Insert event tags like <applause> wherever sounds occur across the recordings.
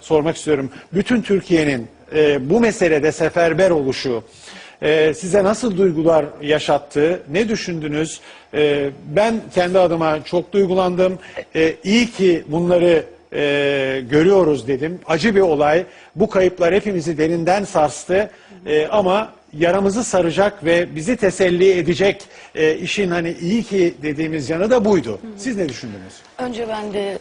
sormak istiyorum. Bütün Türkiye'nin e, bu meselede seferber oluşu e, size nasıl duygular yaşattı? Ne düşündünüz? E, ben kendi adıma çok duygulandım. E, iyi ki bunları e, görüyoruz dedim. Acı bir olay. Bu kayıplar hepimizi derinden sarstı. E, ama yaramızı saracak ve bizi teselli edecek e, işin hani iyi ki dediğimiz yanı da buydu. Siz ne düşündünüz? Önce ben de e,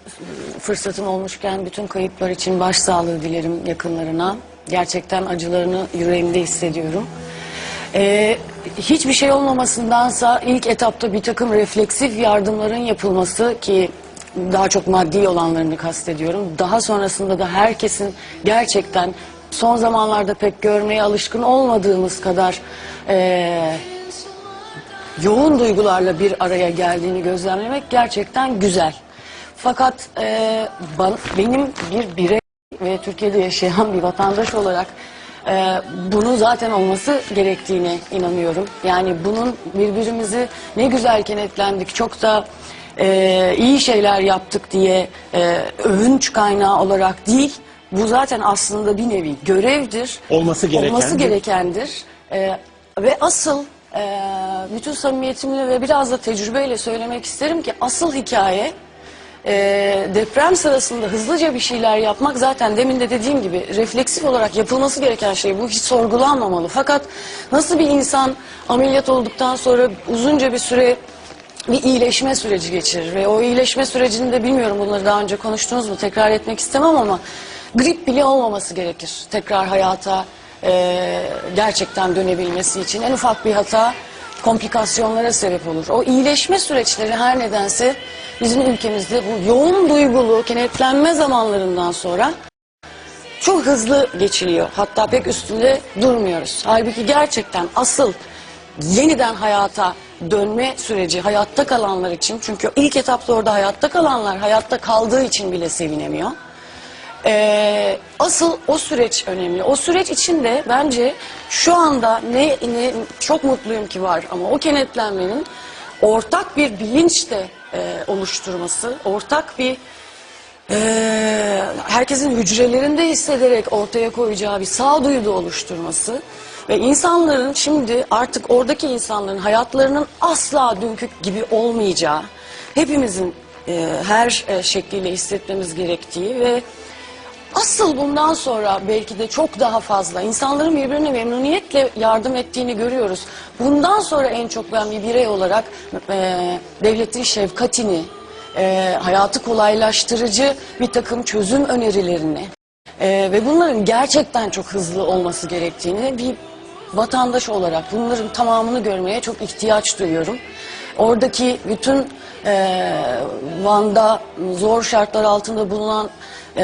fırsatım olmuşken bütün kayıplar için başsağlığı dilerim yakınlarına. Gerçekten acılarını yüreğimde hissediyorum. Ee, hiçbir şey olmamasındansa ilk etapta bir takım refleksif yardımların yapılması ki daha çok maddi olanlarını kastediyorum. Daha sonrasında da herkesin gerçekten son zamanlarda pek görmeye alışkın olmadığımız kadar eee yoğun duygularla bir araya geldiğini gözlemlemek gerçekten güzel. Fakat e, ban- benim bir birey ve Türkiye'de yaşayan bir vatandaş olarak e, bunun zaten olması gerektiğine inanıyorum. Yani bunun birbirimizi ne güzel kenetlendik, çok da e, iyi şeyler yaptık diye e, övünç kaynağı olarak değil, bu zaten aslında bir nevi görevdir. Olması gerekendir. Olması gerekendir. E, ve asıl e, bütün samimiyetimle ve biraz da tecrübeyle söylemek isterim ki asıl hikaye e, deprem sırasında hızlıca bir şeyler yapmak zaten demin de dediğim gibi refleksif olarak yapılması gereken şey bu hiç sorgulanmamalı. Fakat nasıl bir insan ameliyat olduktan sonra uzunca bir süre bir iyileşme süreci geçirir ve o iyileşme sürecinde bilmiyorum bunları daha önce konuştunuz mu tekrar etmek istemem ama grip bile olmaması gerekir tekrar hayata e, gerçekten dönebilmesi için en ufak bir hata komplikasyonlara sebep olur. O iyileşme süreçleri her nedense bizim ülkemizde bu yoğun duygulu kenetlenme zamanlarından sonra çok hızlı geçiliyor. Hatta pek üstünde durmuyoruz. Halbuki gerçekten asıl yeniden hayata dönme süreci hayatta kalanlar için çünkü ilk etapta orada hayatta kalanlar hayatta kaldığı için bile sevinemiyor. Ee, asıl o süreç önemli. O süreç içinde bence şu anda ne, ne çok mutluyum ki var ama o kenetlenmenin ortak bir bilinçle e, oluşturması, ortak bir ee, herkesin hücrelerinde hissederek ortaya koyacağı bir sağduyu da oluşturması ve insanların şimdi artık oradaki insanların hayatlarının asla dünkü gibi olmayacağı, hepimizin e, her e, şekliyle hissetmemiz gerektiği ve asıl bundan sonra belki de çok daha fazla insanların birbirine memnuniyetle yardım ettiğini görüyoruz. Bundan sonra en çok ben bir birey olarak e, devletin şefkatini, e, hayatı kolaylaştırıcı bir takım çözüm önerilerini e, ve bunların gerçekten çok hızlı olması gerektiğini bir vatandaş olarak bunların tamamını görmeye çok ihtiyaç duyuyorum. Oradaki bütün e, Van'da zor şartlar altında bulunan e,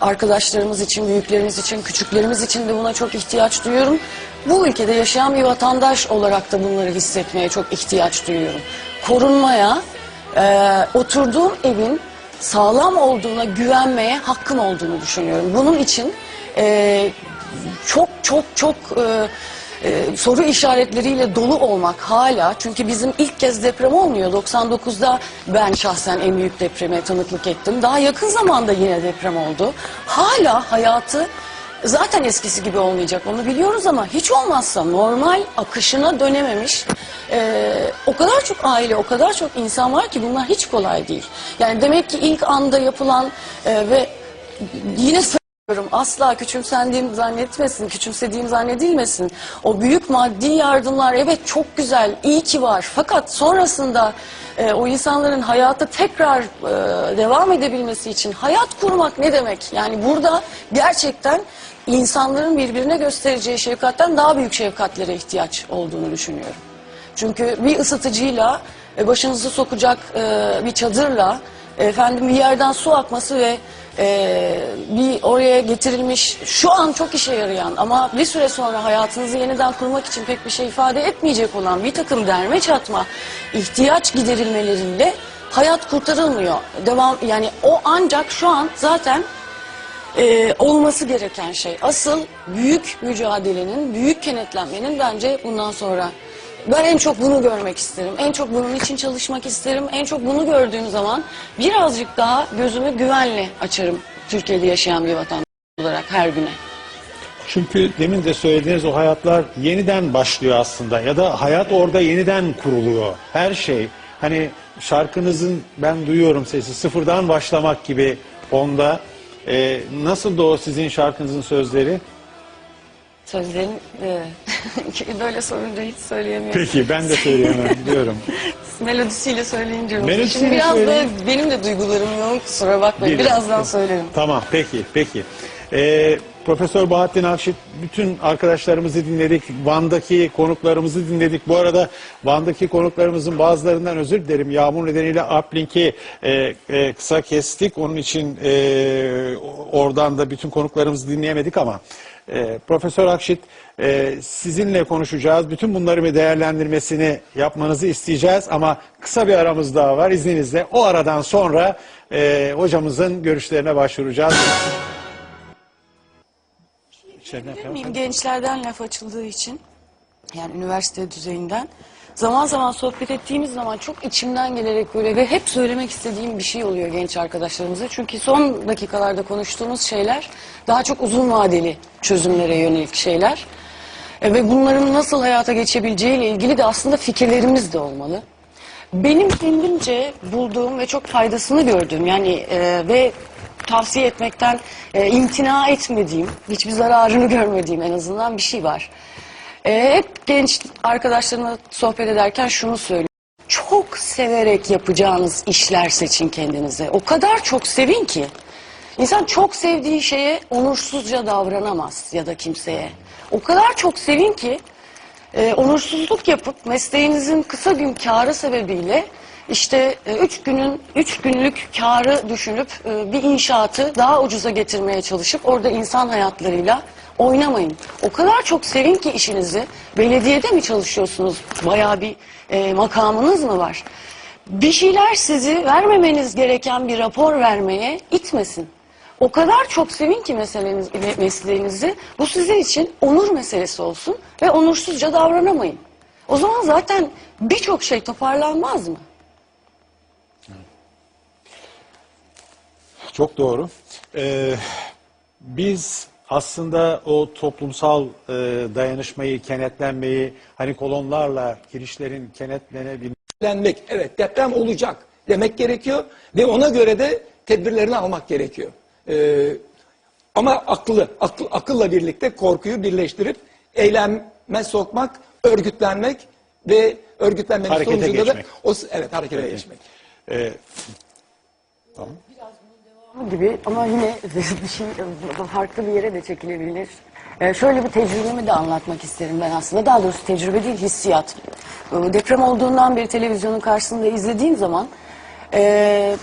arkadaşlarımız için, büyüklerimiz için, küçüklerimiz için de buna çok ihtiyaç duyuyorum. Bu ülkede yaşayan bir vatandaş olarak da bunları hissetmeye çok ihtiyaç duyuyorum. Korunmaya, e, oturduğum evin sağlam olduğuna güvenmeye hakkım olduğunu düşünüyorum. Bunun için e, çok çok çok e, e, soru işaretleriyle dolu olmak hala çünkü bizim ilk kez deprem olmuyor. 99'da ben şahsen en büyük depreme tanıklık ettim. Daha yakın zamanda yine deprem oldu. Hala hayatı zaten eskisi gibi olmayacak onu biliyoruz ama hiç olmazsa normal akışına dönememiş e, o kadar çok aile o kadar çok insan var ki bunlar hiç kolay değil. Yani demek ki ilk anda yapılan e, ve yine söylüyorum asla küçümsendiğim zannetmesin, küçümsediğim zannedilmesin. O büyük maddi yardımlar evet çok güzel, iyi ki var. Fakat sonrasında e, o insanların hayata tekrar e, devam edebilmesi için hayat kurmak ne demek? Yani burada gerçekten insanların birbirine göstereceği şefkatten daha büyük şefkatlere ihtiyaç olduğunu düşünüyorum. Çünkü bir ısıtıcıyla e, başınızı sokacak e, bir çadırla efendim bir yerden su akması ve e, bir oraya getirilmiş şu an çok işe yarayan ama bir süre sonra hayatınızı yeniden kurmak için pek bir şey ifade etmeyecek olan bir takım derme çatma ihtiyaç giderilmeleriyle hayat kurtarılmıyor. Devam yani o ancak şu an zaten e, olması gereken şey. Asıl büyük mücadelenin, büyük kenetlenmenin bence bundan sonra ben en çok bunu görmek isterim. En çok bunun için çalışmak isterim. En çok bunu gördüğüm zaman birazcık daha gözümü güvenle açarım Türkiye'de yaşayan bir vatandaş olarak her güne. Çünkü demin de söylediğiniz o hayatlar yeniden başlıyor aslında ya da hayat orada yeniden kuruluyor. Her şey hani şarkınızın ben duyuyorum sesi sıfırdan başlamak gibi onda. Ee, nasıl da o sizin şarkınızın sözleri? Sözlerin e, böyle sorunca hiç söyleyemiyorum. Peki ben de söyleyemem biliyorum. <laughs> Melodisiyle söyleyince oldu. Melodisiyle Şimdi biraz söyleyin. da benim de duygularım yoğun kusura bakmayın. Gelin. Birazdan söylerim. Tamam peki peki. Ee, Profesör Bahattin Akşit bütün arkadaşlarımızı dinledik. Van'daki konuklarımızı dinledik. Bu arada Van'daki konuklarımızın bazılarından özür dilerim. Yağmur nedeniyle uplink'i e, e, kısa kestik. Onun için e, oradan da bütün konuklarımızı dinleyemedik ama e, Profesör Akşit e, sizinle konuşacağız. Bütün bunları bir değerlendirmesini yapmanızı isteyeceğiz ama kısa bir aramız daha var izninizle. O aradan sonra e, hocamızın görüşlerine başvuracağız. İçeriden Bilir miyim gençlerden laf açıldığı için yani üniversite düzeyinden zaman zaman sohbet ettiğimiz zaman çok içimden gelerek böyle ve hep söylemek istediğim bir şey oluyor genç arkadaşlarımıza. Çünkü son dakikalarda konuştuğumuz şeyler daha çok uzun vadeli çözümlere yönelik şeyler. E, ve bunların nasıl hayata geçebileceğiyle ilgili de aslında fikirlerimiz de olmalı. Benim kendimce bulduğum ve çok faydasını gördüğüm yani e, ve tavsiye etmekten e, imtina etmediğim, hiçbir zararını görmediğim en azından bir şey var. E, hep genç arkadaşlarımla sohbet ederken şunu söylüyorum. Çok severek yapacağınız işler seçin kendinize. O kadar çok sevin ki. İnsan çok sevdiği şeye onursuzca davranamaz ya da kimseye. O kadar çok sevin ki e, onursuzluk yapıp mesleğinizin kısa gün karı sebebiyle işte e, üç günün üç günlük karı düşünüp e, bir inşaatı daha ucuza getirmeye çalışıp orada insan hayatlarıyla oynamayın. O kadar çok sevin ki işinizi. Belediyede mi çalışıyorsunuz? Bayağı bir e, makamınız mı var? Bir şeyler sizi vermemeniz gereken bir rapor vermeye itmesin. O kadar çok sevin ki meseleniz, me- mesleğinizi. Bu sizin için onur meselesi olsun ve onursuzca davranamayın. O zaman zaten birçok şey toparlanmaz mı? Çok doğru. Ee, biz aslında o toplumsal e, dayanışmayı, kenetlenmeyi, hani kolonlarla girişlerin kenetlenebilmesi denmek. Evet deprem olacak demek gerekiyor ve ona göre de tedbirlerini almak gerekiyor. Ee, ama akıllı, akıl, akılla birlikte korkuyu birleştirip eyleme sokmak, örgütlenmek ve örgütlenmenin Harekete sonucunda da geçmek. o evet harekete geçmek. Ee, gibi ama yine <laughs> bir şey farklı bir yere de çekilebilir. Ee, şöyle bir tecrübemi de anlatmak isterim ben aslında. Daha doğrusu tecrübe değil hissiyat. Ee, deprem olduğundan beri televizyonun karşısında izlediğim zaman e,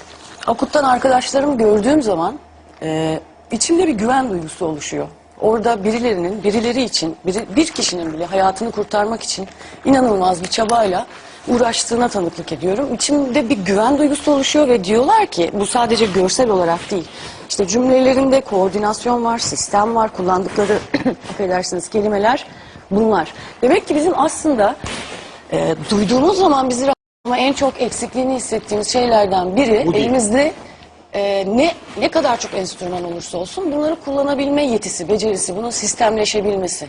Akut'tan arkadaşlarımı gördüğüm zaman e, içimde bir güven duygusu oluşuyor. Orada birilerinin, birileri için, biri, bir kişinin bile hayatını kurtarmak için inanılmaz bir çabayla uğraştığına tanıklık ediyorum. İçimde bir güven duygusu oluşuyor ve diyorlar ki bu sadece görsel olarak değil. İşte cümlelerinde koordinasyon var, sistem var, kullandıkları <clears throat> affedersiniz kelimeler bunlar. Demek ki bizim aslında e, duyduğumuz zaman bizi ama en çok eksikliğini hissettiğimiz şeylerden biri Bu değil. elimizde e, ne ne kadar çok enstrüman olursa olsun bunları kullanabilme yetisi, becerisi, bunun sistemleşebilmesi.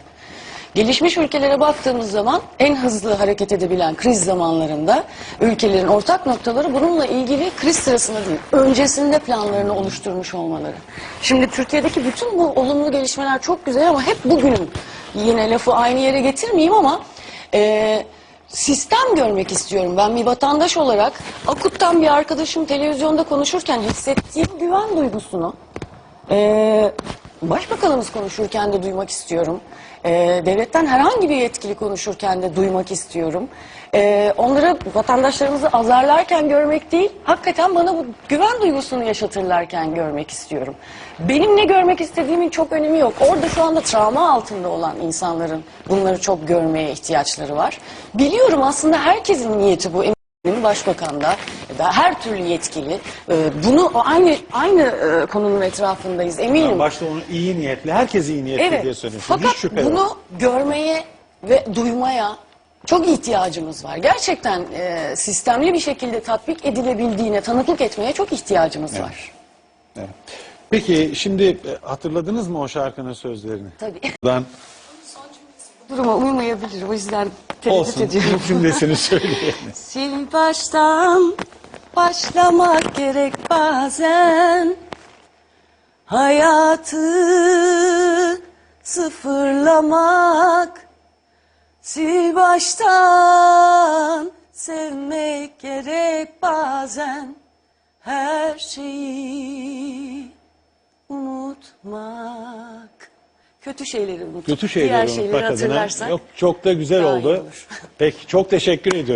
Gelişmiş ülkelere baktığımız zaman en hızlı hareket edebilen kriz zamanlarında ülkelerin ortak noktaları bununla ilgili kriz sırasında değil, öncesinde planlarını oluşturmuş olmaları. Şimdi Türkiye'deki bütün bu olumlu gelişmeler çok güzel ama hep bugünün yine lafı aynı yere getirmeyeyim ama e, sistem görmek istiyorum. Ben bir vatandaş olarak Akut'tan bir arkadaşım televizyonda konuşurken hissettiğim güven duygusunu ee, başbakanımız konuşurken de duymak istiyorum. Ee, devletten herhangi bir yetkili konuşurken de duymak istiyorum. Ee, onları vatandaşlarımızı azarlarken görmek değil, hakikaten bana bu güven duygusunu yaşatırlarken görmek istiyorum. Benim ne görmek istediğimin çok önemi yok. Orada şu anda travma altında olan insanların bunları çok görmeye ihtiyaçları var. Biliyorum aslında herkesin niyeti bu. Başbakan da da her türlü yetkili e, bunu o aynı aynı e, konunun etrafındayız eminim. başta onu iyi niyetli, herkes iyi niyetli diye Evet. söylüyorsun. Fakat Hiç şüphe bunu yok. görmeye ve duymaya çok ihtiyacımız var. Gerçekten e, sistemli bir şekilde tatbik edilebildiğine tanıklık etmeye çok ihtiyacımız var. Evet. Peki şimdi e, hatırladınız mı o şarkının sözlerini? Tabii. Buradan Duruma uymayabilir. O yüzden olsun ediyorum. ilk cümlesini söyleyelim. <laughs> Sil baştan başlamak gerek bazen Hayatı sıfırlamak Sil baştan sevmek gerek bazen Her şeyi unutmak Kötü şeyleri unutmak Kötü şeyleri Diğer unutmak şeyleri adına hatırlarsak yok, çok da güzel daha iyi oldu. olur. Peki çok teşekkür ediyorum.